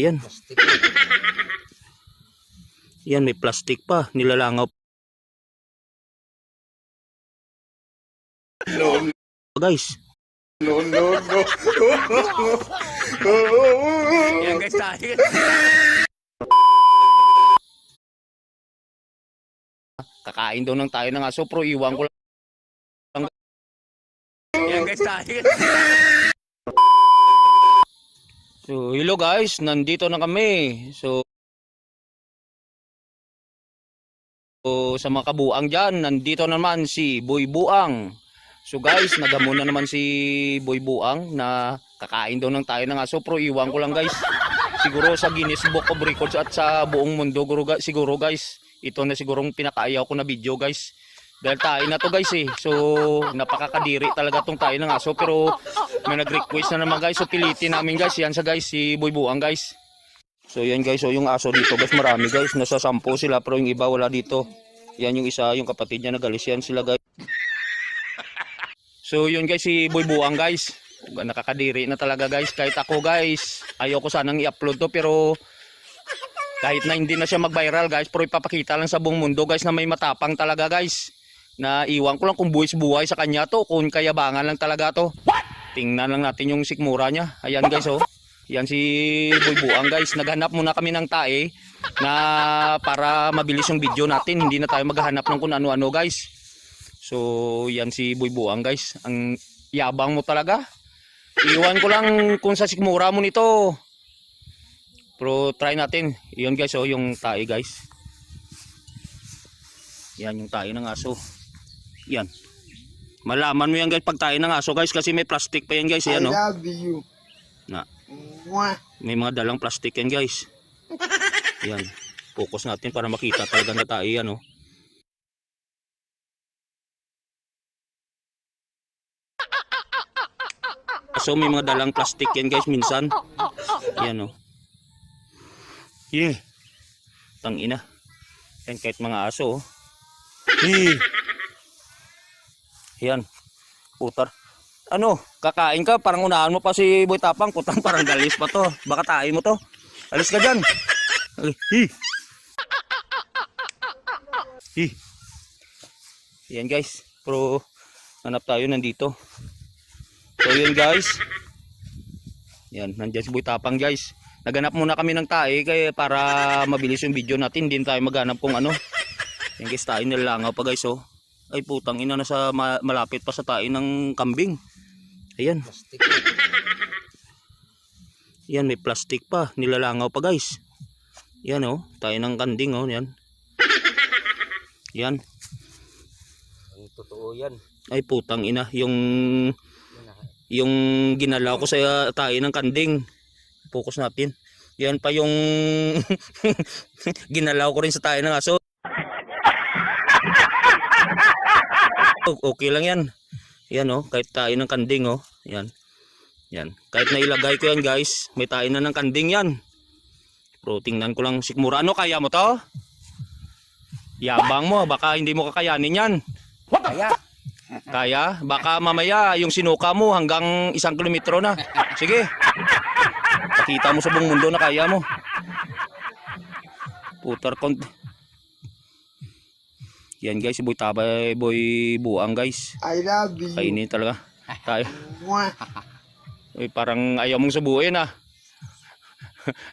Ayan. Plastic. Yan, may plastic pa. Nilalangaw No, guys. no, no, no. Yan guys tayo. Kakain daw ng tayo ng aso pero iwan ko lang. Yan guys tayo. So hello guys, nandito na kami. So So, sa mga kabuang dyan, nandito naman si Boy Buang. So guys, nagamo na naman si Boy Buang na kakain daw ng tayo ng aso pero iwan ko lang guys. Siguro sa Guinness Book of Records at sa buong mundo siguro, guys. Ito na sigurong pinakaayaw ko na video guys. Dahil tayo na to guys eh. So napakakadiri talaga tong tayo ng aso pero may nag-request na naman guys. So pilitin namin guys. Yan sa guys si Boy Buang guys. So yan guys, so yung aso dito guys, marami guys, nasa sampo sila pero yung iba wala dito. Yan yung isa, yung kapatid niya nagalis yan sila guys. So yun guys, si Boy Buang guys. Nakakadiri na talaga guys. Kahit ako guys, ayoko sanang i-upload to pero kahit na hindi na siya mag-viral guys, pero ipapakita lang sa buong mundo guys na may matapang talaga guys. Na iwan ko lang kung buwis buhay sa kanya to, kung kayabangan lang talaga to. Tingnan lang natin yung sikmura niya. Ayan guys oh. Yan si Boy Buang guys. Naghanap muna kami ng tae na para mabilis yung video natin. Hindi na tayo maghahanap ng kung ano-ano guys. So yan si Boy Buang guys. Ang yabang mo talaga. Iwan ko lang kung sa sikmura mo nito. Pero try natin. Yun guys oh yung tae guys. Yan yung tae ng aso. Yan. Malaman mo yan guys pag tae ng aso guys kasi may plastic pa yan guys. I Yan oh. love you. Na. Mwah. May mga dalang plastic yan guys. Yan. Focus natin para makita talaga na tayo yan oh. So may mga dalang plastic yan guys minsan. Yan oh. Yeah. Tangina. Yan kahit mga aso oh. Yeah. Yan. Putar. Ano, kakain ka, parang unahan mo pa si Boy Tapang, putang parang galis pa to. Baka tayo mo to. Alis ka dyan. Hi. Hi. Yan guys, pero hanap tayo nandito. So yun guys. Yan, nandiyan si Boy Tapang guys. Naganap muna kami ng tae kaya para mabilis yung video natin. Hindi tayo maghanap kung ano. Yan guys, tayo nilalangaw pa guys oh. Ay putang ina na sa ma- malapit pa sa tae ng kambing. Ayan. Plastic. Yan, may plastic pa. Nilalangaw pa guys. Yan oh. Tayo ng kanding oh. Yan. Yan. Ang totoo yan. Ay putang ina. Yung yung ginalaw ko sa tayo ng kanding. Focus natin. Yan pa yung ginalaw ko rin sa tayo ng aso. Okay lang yan. Yan oh, kahit tayo ng kanding oh. Yan. Yan. Kahit nailagay ko yan guys, may tayo na ng kanding yan. Pero tingnan ko lang sikmura. Ano kaya mo to? Yabang mo, baka hindi mo kakayanin yan. Kaya. Kaya? Baka mamaya yung sinuka mo hanggang isang kilometro na. Sige. Pakita mo sa buong mundo na kaya mo. Putar kont. Yan guys, Boy Tabay, Boy Buang guys. I love you. Kainin talaga. Tayo. Uy, parang ayaw mong subuin ah.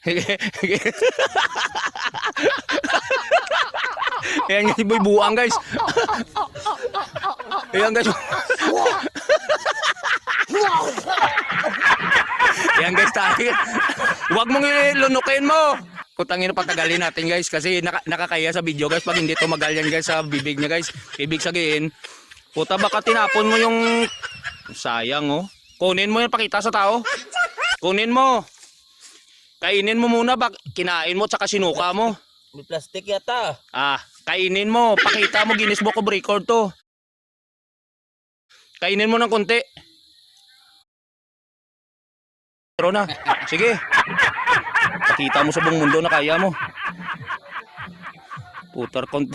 Ayan si Boy Buang guys. Ayan guys. Ayan guys tayo. Huwag mong ilunukin mo. Putangin na patagalin natin guys kasi naka, nakakaya sa video guys pag hindi tumagal yan guys sa bibig niya guys. Ibig sabihin, puta baka tinapon mo yung sayang oh. Kunin mo yan pakita sa tao. Kunin mo. Kainin mo muna bak kinain mo tsaka sinuka mo. May plastic yata. Ah, kainin mo. Pakita mo Guinness Book of Record to. Kainin mo ng konti. Pero na. Sige. Pakita mo sa buong mundo na kaya mo. Putar konti.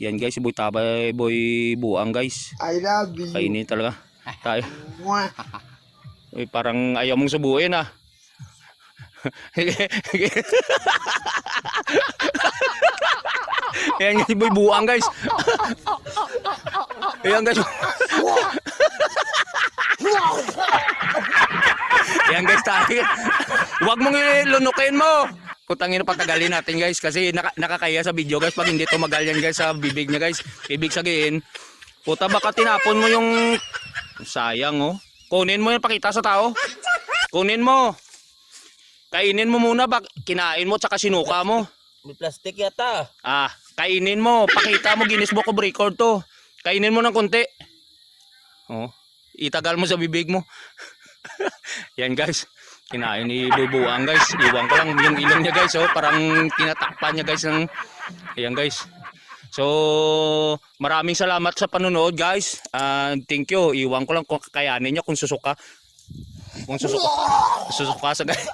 Yan guys, Boy Tabay, Boy Buang guys. I love you. Kainin talaga. Tayo. Uy, parang ayaw mong subuin ah. Ayan guys, boy, buang guys. Ayan guys. Guys, tayo. Huwag mong ilunukin mo. Putangin na patagalin natin guys kasi naka, nakakaya sa video guys pag hindi tumagal yan guys sa bibig niya guys. Ibig sabihin, puta baka tinapon mo yung sayang oh. Kunin mo yan pakita sa tao. Kunin mo. Kainin mo muna bak kinain mo tsaka sinuka mo. May plastic yata. Ah, kainin mo. Pakita mo Guinness Book of Record to. Kainin mo ng konti. Oh, itagal mo sa bibig mo. Yan guys. Kinain ni Bubuang guys. Iwan ko lang yung ilong niya guys. Oh, parang tinatakpan niya guys ng Ayan guys. So, maraming salamat sa panonood guys. Ah, thank you. Iwan ko lang kung kakayanin niya kung susuka. Kung susuka. Susuka sa guys.